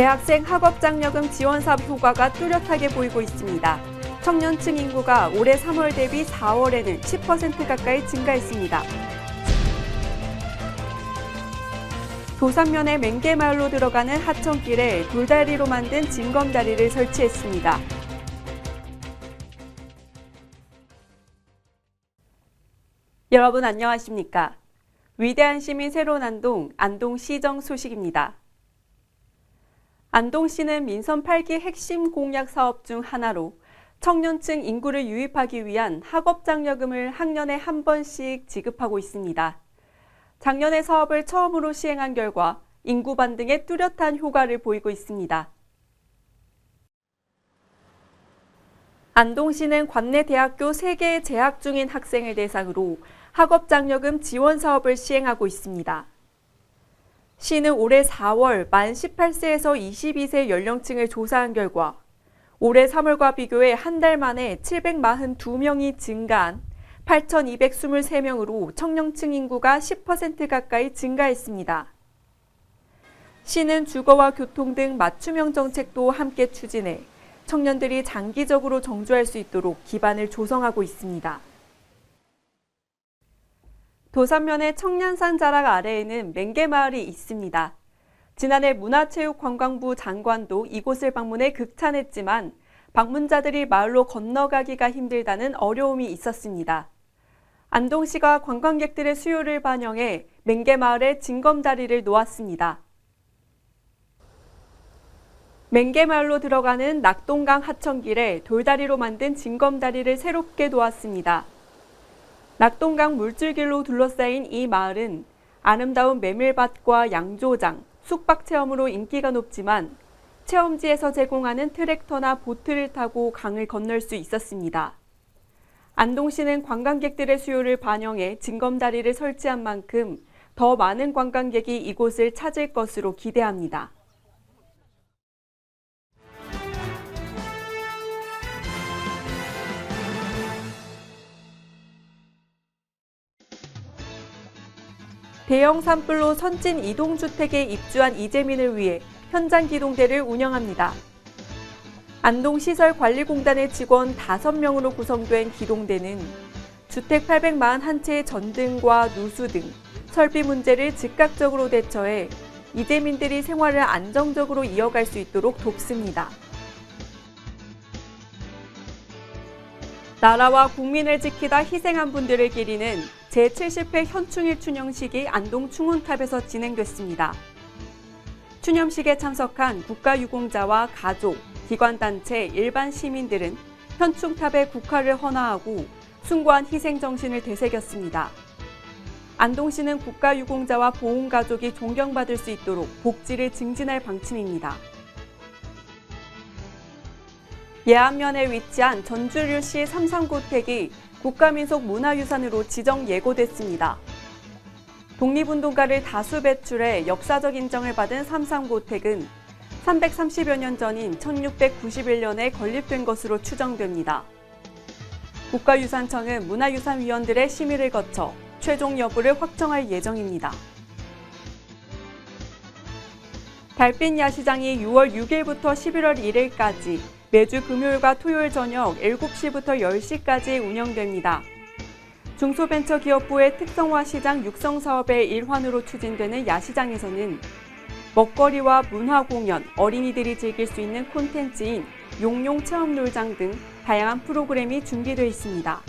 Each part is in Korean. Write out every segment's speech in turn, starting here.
대학생 학업장려금 지원 사업 효과가 뚜렷하게 보이고 있습니다. 청년층 인구가 올해 3월 대비 4월에는 10% 가까이 증가했습니다. 도산면의 맹계마을로 들어가는 하천길에 돌다리로 만든 징검다리를 설치했습니다. 여러분 안녕하십니까? 위대한 시민 새로운 안동, 안동 시정 소식입니다. 안동시는 민선 8기 핵심 공약 사업 중 하나로 청년층 인구를 유입하기 위한 학업장려금을 학년에 한 번씩 지급하고 있습니다. 작년에 사업을 처음으로 시행한 결과 인구 반등에 뚜렷한 효과를 보이고 있습니다. 안동시는 관내 대학교 3개에 재학 중인 학생을 대상으로 학업장려금 지원 사업을 시행하고 있습니다. 시는 올해 4월 만 18세에서 22세 연령층을 조사한 결과 올해 3월과 비교해 한 달 만에 742명이 증가한 8,223명으로 청년층 인구가 10% 가까이 증가했습니다. 시는 주거와 교통 등 맞춤형 정책도 함께 추진해 청년들이 장기적으로 정주할 수 있도록 기반을 조성하고 있습니다. 도산면의 청년산 자락 아래에는 맹계마을이 있습니다. 지난해 문화체육관광부 장관도 이곳을 방문해 극찬했지만 방문자들이 마을로 건너가기가 힘들다는 어려움이 있었습니다. 안동시가 관광객들의 수요를 반영해 맹계마을에 징검다리를 놓았습니다. 맹계마을로 들어가는 낙동강 하천길에 돌다리로 만든 징검다리를 새롭게 놓았습니다. 낙동강 물줄길로 둘러싸인 이 마을은 아름다운 메밀밭과 양조장, 숙박 체험으로 인기가 높지만 체험지에서 제공하는 트랙터나 보트를 타고 강을 건널 수 있었습니다. 안동시는 관광객들의 수요를 반영해 징검다리를 설치한 만큼 더 많은 관광객이 이곳을 찾을 것으로 기대합니다. 대형 산불로 선진 이동주택에 입주한 이재민을 위해 현장 기동대를 운영합니다. 안동시설관리공단의 직원 5명으로 구성된 기동대는 주택 841채의 전등과 누수 등 설비 문제를 즉각적으로 대처해 이재민들이 생활을 안정적으로 이어갈 수 있도록 돕습니다. 나라와 국민을 지키다 희생한 분들을 기리는 제70회 현충일 추념식이 안동 충운탑에서 진행됐습니다. 추념식에 참석한 국가유공자와 가족, 기관단체, 일반 시민들은 현충탑에 국화를 헌화하고 숭고한 희생정신을 되새겼습니다. 안동시는 국가유공자와 보훈가족이 존경받을 수 있도록 복지를 증진할 방침입니다. 예안면에 위치한 전주류시 삼상고택이 국가민속 문화유산으로 지정 예고됐습니다. 독립운동가를 다수 배출해 역사적 인정을 받은 삼상고택은 330여 년 전인 1691년에 건립된 것으로 추정됩니다. 국가유산청은 문화유산위원들의 심의를 거쳐 최종 여부를 확정할 예정입니다. 달빛 야시장이 6월 6일부터 11월 1일까지 매주 금요일과 토요일 저녁 7시부터 10시까지 운영됩니다. 중소벤처기업부의 특성화 시장 육성 사업의 일환으로 추진되는 야시장에서는 먹거리와 문화 공연, 어린이들이 즐길 수 있는 콘텐츠인 용용 체험 놀장 등 다양한 프로그램이 준비되어 있습니다.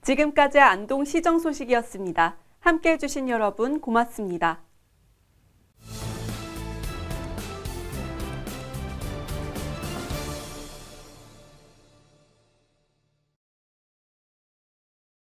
지금까지 안동 시정 소식이었습니다. 함께 해주신 여러분 고맙습니다.